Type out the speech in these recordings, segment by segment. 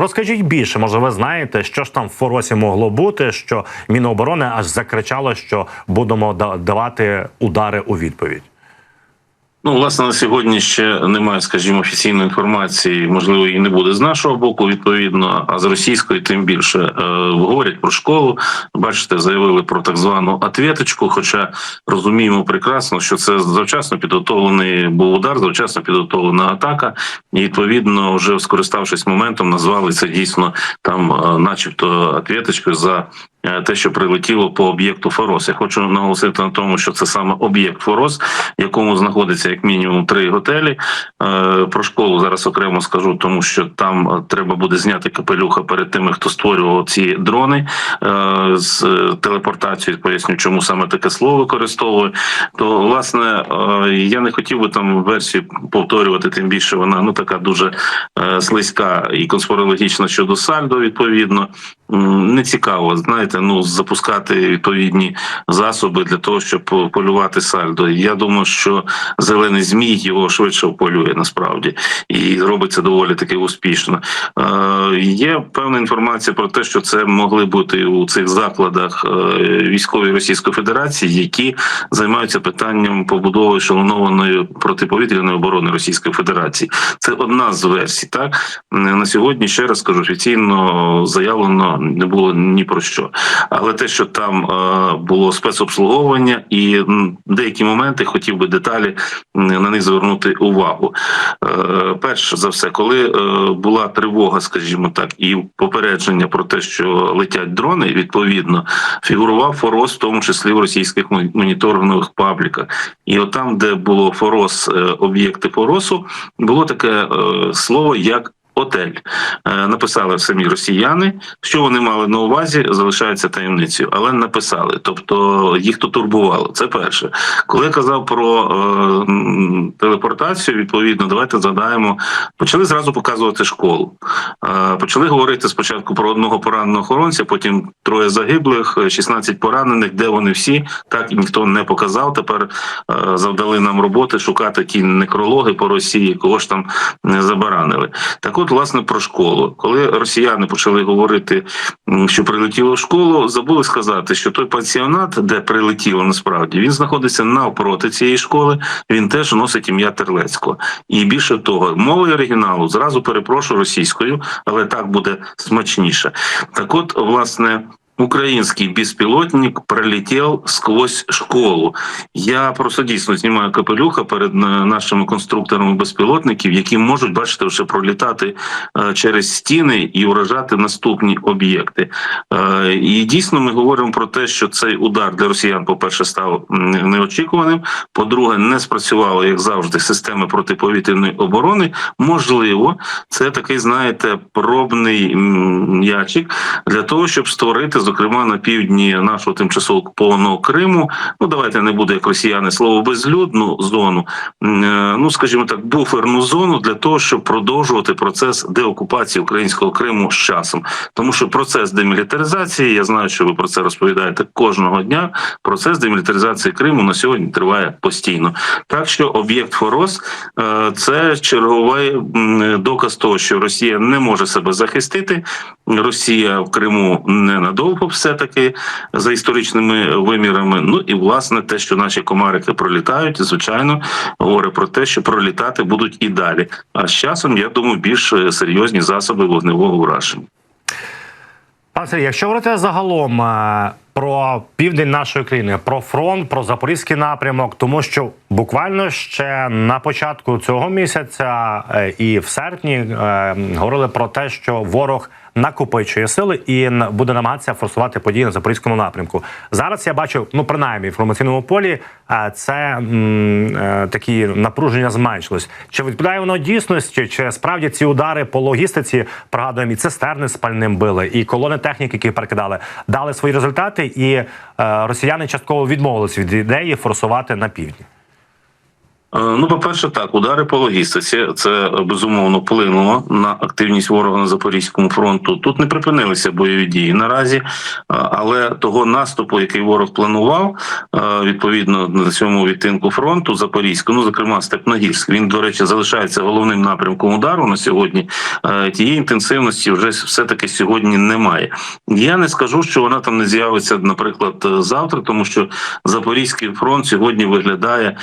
розкажіть більше. Може, ви знаєте, що ж там в Форосі могло бути, що Міноборони аж закричало, що будемо давати удари у відповідь. Ну, власне, на сьогодні ще немає, скажімо, офіційної інформації. Можливо, її не буде з нашого боку, відповідно, а з російської тим більше Е, говорять про школу. Бачите, заявили про так звану ответочку, Хоча розуміємо прекрасно, що це завчасно підготовлений був удар, завчасно підготовлена атака, і відповідно, вже скориставшись моментом, назвали це дійсно там, е, начебто, ответочкою за. Е, Те, що прилетіло по об'єкту Форос, я хочу наголосити на тому, що це саме об'єкт Форос, в якому знаходиться як мінімум три готелі. Е, Про школу зараз окремо скажу, тому що там е, треба буде зняти капелюха перед тими, хто створював ці дрони з телепортацією. Поясню, чому саме таке слово використовую. То власне я не хотів би там версію повторювати, тим більше вона ну така дуже слизька і конспірологічна щодо сальдо. Відповідно, не цікаво, знаєте, ну запускати відповідні засоби для того, щоб полювати сальдо. Я думаю, що зелений змій його швидше вполює насправді і робить це доволі таки успішно. Е, є певна інформація про те, що це могли бути у цих закладах е, військові Російської Федерації, які займаються питанням побудови ешелонованої протиповітряної оборони Російської Федерації. Це одна з версій. Так на сьогодні ще раз кажу, офіційно заявлено не було ні про що. Але те, що там е, було спецобслуговування, і деякі моменти хотів би деталі на них звернути увагу. Е, перш за все, коли е, була тривога, скажімо так, і попередження про те, що летять дрони, відповідно фігурував Форос, в тому числі в російських мон- моніторингових пабліках. І от там, де було Форос, об'єкти Форосу, було таке слово як. Отель Е, написали самі росіяни. Що вони мали на увазі, залишається таємницею, але написали. Тобто їх то турбувало. Це перше. Коли я казав про е, телепортацію, відповідно, давайте згадаємо. Почали зразу показувати школу. Е, почали говорити спочатку про одного пораненого охоронця, потім троє загиблих, е, 16 поранених. Де вони всі? Так і ніхто не показав. Тепер е, завдали нам роботи шукати ті некрологи по Росії, кого ж там не забаранили. Так от, власне, про школу. Коли росіяни почали говорити, що прилетіло в школу, забули сказати, що той пансіонат, де прилетіло насправді, він знаходиться навпроти цієї школи. Він теж носить ім'я Терлецького. І більше того, мовою оригіналу зразу перепрошую російською, але так буде смачніше. Так, от, власне. Український безпілотник пролетів сквозь школу. Я просто дійсно знімаю капелюха перед е, нашими конструкторами безпілотників, які можуть бачите, вже пролітати е, через стіни і уражати наступні об'єкти. Е, І дійсно ми говоримо про те, що цей удар для росіян, по перше, став неочікуваним. По-друге, не спрацювали як завжди системи протиповітряної оборони. Можливо, це такий, знаєте, пробний м'ячик для того, щоб створити, зокрема, на півдні нашого тимчасово окупованого Криму. Ну давайте не буде як росіяни слово безлюдну зону. е, Ну скажімо так, буферну зону для того, щоб продовжувати процес деокупації українського Криму з часом, тому що процес демілітаризації, я знаю, що ви про це розповідаєте кожного дня. Процес демілітаризації Криму на сьогодні триває постійно. Так що об'єкт Форос е, це черговий доказ того, що Росія не може себе захистити. Росія в Криму ненадовго, все таки за історичними вимірами. Ну і власне те, що наші комарики пролітають, звичайно, говорить про те, що пролітати будуть і далі. А з часом я думаю, більш е, серйозні засоби вогневого ураження. Пане якщо говорити загалом е, про південь нашої країни, про фронт, про запорізький напрямок, тому що буквально ще на початку цього місяця е, і в серпні говорили про те, що ворог накопичує сили і буде намагатися форсувати події на запорізькому напрямку. Зараз я бачу, ну принаймні в інформаційному полі, це м, е, такі напруження зменшилось. Чи відповідає воно дійсності? Чи справді ці удари по логістиці пригадуємо і цистерни з пальним били, і колони техніки, які перекидали, дали свої результати, і е, росіяни частково відмовились від ідеї форсувати на півдні. Е, Ну, по-перше, так, удари по логістиці це е, безумовно вплинуло на активність ворога на Запорізькому фронту. Тут не припинилися бойові дії наразі, е, але того наступу, який ворог планував, відповідно на цьому відтинку фронту Запорізького, ну зокрема Степногірськ, він до речі залишається головним напрямком удару на сьогодні. Тієї інтенсивності вже все таки сьогодні немає. Я не скажу, що вона там не з'явиться, наприклад, завтра, тому що Запорізький фронт сьогодні виглядає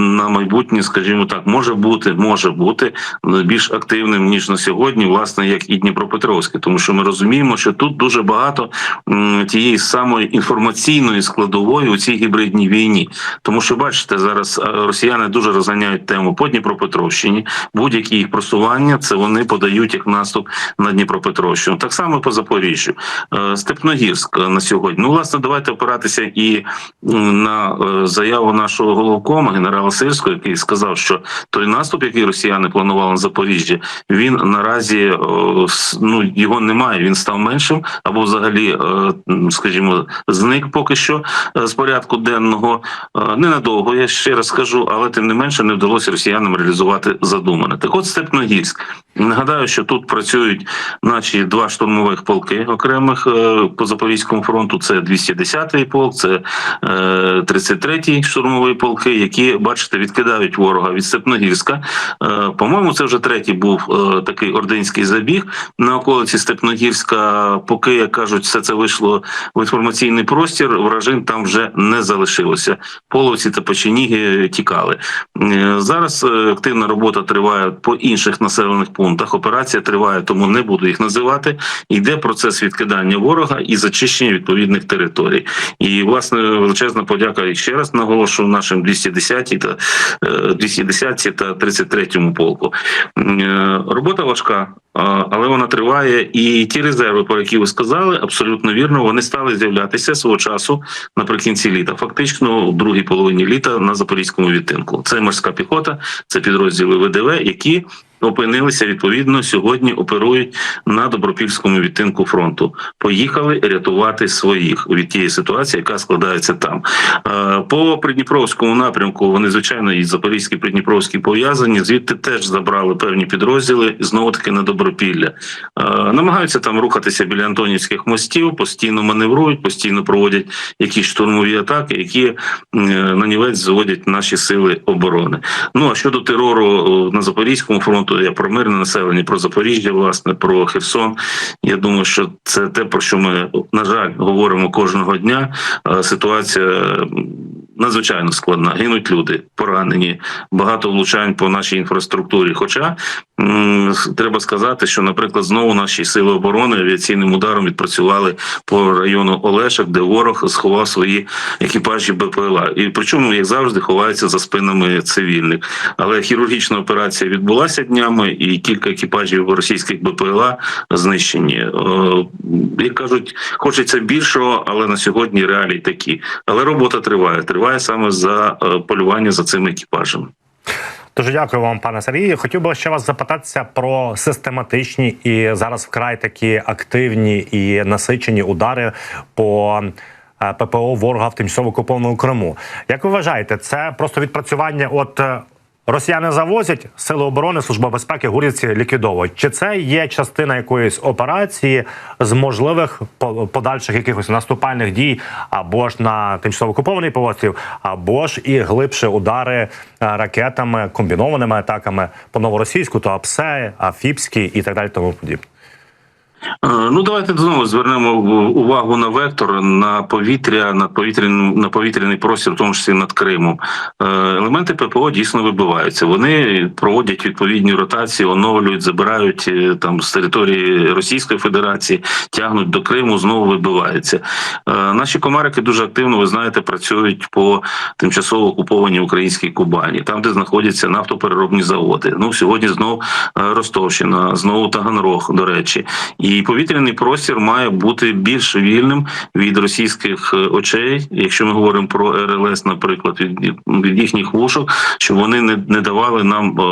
на майбутнє, скажімо так, може бути, може бути більш активним ніж на сьогодні, власне, як і Дніпропетровський, тому що ми розуміємо, що тут дуже багато тієї самої інформаційної складової у цій гібридній війні. Тому що бачите, зараз е, росіяни дуже розганяють тему по Дніпропетровщині. Будь-які їх просування це вони подають як наступ на Дніпропетровщину. Так само по Запоріжжю. Е, Степногірськ е, на сьогодні. Ну, власне, давайте опиратися і на заяву нашого головкома генерала Сирського, який сказав, що той наступ, який росіяни планували на Запоріжжі, він наразі е, ну його немає. Він став меншим або взагалі, е, скажімо, зник поки що е, з порядку денного. Ненадовго, я ще раз скажу, але тим не менше не вдалося росіянам реалізувати задумане. Так от Степногірськ. Нагадаю, що тут працюють наші два штурмових полки окремих по Запорізькому фронту. Це 210-й полк, це е, 33-й штурмовий полки, які бачите відкидають ворога від Степногірська. Е, По-моєму, це вже третій був е, такий ординський забіг на околиці Степногірська. Поки як кажуть, все це вийшло в інформаційний простір. Вражин там вже не залишилося. Половці та печеніги тікали. Е, Зараз активна робота триває по інших населених пунктах. Операція триває, тому не буду їх називати. Йде процес відкидання ворога і зачищення відповідних територій. І власне величезна подяка ще раз наголошую нашим 210 та 210 та 33 полку. Е, Робота важка. Але вона триває, і ті резерви, про які ви сказали, абсолютно вірно, вони стали з'являтися свого часу наприкінці літа, фактично у другій половині літа на запорізькому відтинку. Це морська піхота, це підрозділи ВДВ, які опинилися відповідно сьогодні. Оперують на добропільському відтинку фронту. Поїхали рятувати своїх від тієї ситуації, яка складається там. Е, По придніпровському напрямку вони звичайно і запорізькі придніпровські пов'язані. Звідти теж забрали певні підрозділи знову таки на добропілля. Е, Намагаються там рухатися біля Антонівських мостів, постійно маневрують, постійно проводять якісь штурмові атаки, які е, на нівець зводять наші сили оборони. Ну а щодо терору на запорізькому фронту, я про мирне населення, про Запоріжжя, власне, про Херсон. Я думаю, що це те, про що ми на жаль говоримо кожного дня. Е, Ситуація надзвичайно складна. Гинуть люди, поранені, багато влучань по нашій інфраструктурі. Хоча треба сказати, що, наприклад, знову наші сили оборони авіаційним ударом відпрацювали по району Олешок, де ворог сховав свої екіпажі БПЛА. І причому, як завжди, ховаються за спинами цивільних. Але хірургічна операція відбулася днями, і кілька екіпажів російських БПЛА знищені. Е, Як кажуть, хочеться більшого, але на сьогодні реалії такі. Але робота триває. Триває саме за е, полювання за цими екіпажами. Дуже дякую вам, пане Сергію. Хотів би ще вас запитатися про систематичні і зараз вкрай такі активні і насичені удари по. е, ППО ворога в тимчасово окупованому Криму. Як ви вважаєте, це просто відпрацювання? От е, росіяни завозять сили оборони, служба безпеки, гурівці ліквідовують. Чи це є частина якоїсь операції з можливих по- подальших якихось наступальних дій, або ж на тимчасово окупований півострів, або ж і глибше удари е, ракетами, комбінованими атаками по новоросійську, то АПСЕ, Афіпській і так далі, тому подібне. Е, Ну, давайте знову звернемо увагу на вектор, на повітря, на повітряний, на повітряний простір, в тому числі над Кримом. Е, Елементи ППО дійсно вибиваються. Вони проводять відповідні ротації, оновлюють, забирають е, там з території Російської Федерації, тягнуть до Криму, знову вибиваються. Наші комарики дуже активно, ви знаєте, працюють по тимчасово окупованій українській Кубані, там, де знаходяться нафтопереробні заводи. Ну сьогодні знову Ростовщина, знову Таганрог, до речі. І І повітряний простір має бути більш вільним від російських е, очей, якщо ми говоримо про РЛС, наприклад, від, від їхніх вушок, щоб вони не, не давали нам е,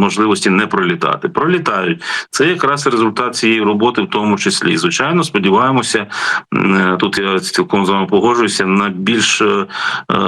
можливості не пролітати. Пролітають. Це якраз результат цієї роботи, в тому числі. Звичайно, сподіваємося, е, тут я цілком з вами погоджуюся на більш,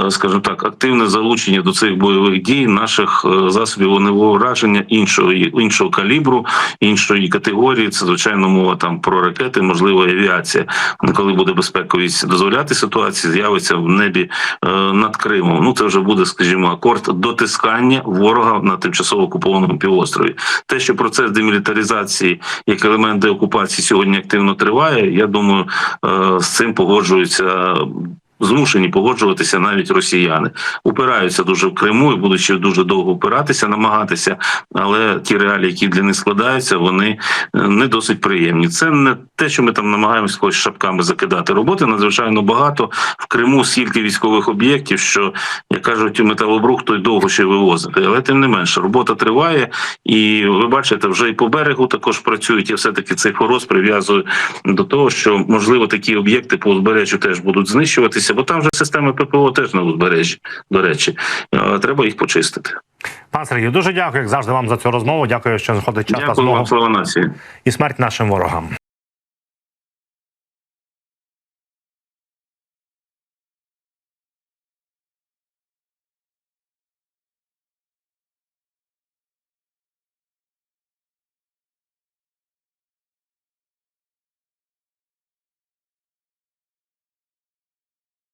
скажімо так, активне залучення до цих бойових дій наших засобів вогневого враження іншого іншого калібру, іншої категорії. Це звичайно мова там про ракети, можливо, авіація. Коли буде безпековість дозволяти ситуації, з'явиться в небі е, над Кримом. Ну це вже буде, скажімо, акорд дотискання ворога на тимчасово окупованому півострові. Те, що процес демілітаризації як елемент деокупації сьогодні активно триває, я думаю, е, з цим погоджуються. Змушені погоджуватися навіть росіяни упираються дуже в Криму і будуть ще дуже довго упиратися, намагатися, але ті реалії, які для них складаються, вони е, не досить приємні. Це не те, що ми там намагаємося когось шапками закидати. Роботи надзвичайно багато в Криму стільки військових об'єктів, що як кажуть, металобрух той довго ще вивозити. Але тим не менше, робота триває, і ви бачите, вже і по берегу також працюють. Я все таки цей фороз прив'язую до того, що можливо такі об'єкти по узбережжю теж будуть знищуватися, бо там вже системи ППО теж на узбережжі. До речі, Е, треба їх почистити. Пан Сергій, дуже дякую, як завжди, вам за цю розмову. Дякую, що знаходить час на Дякую вам, змогу слава нації. і смерть нашим ворогам.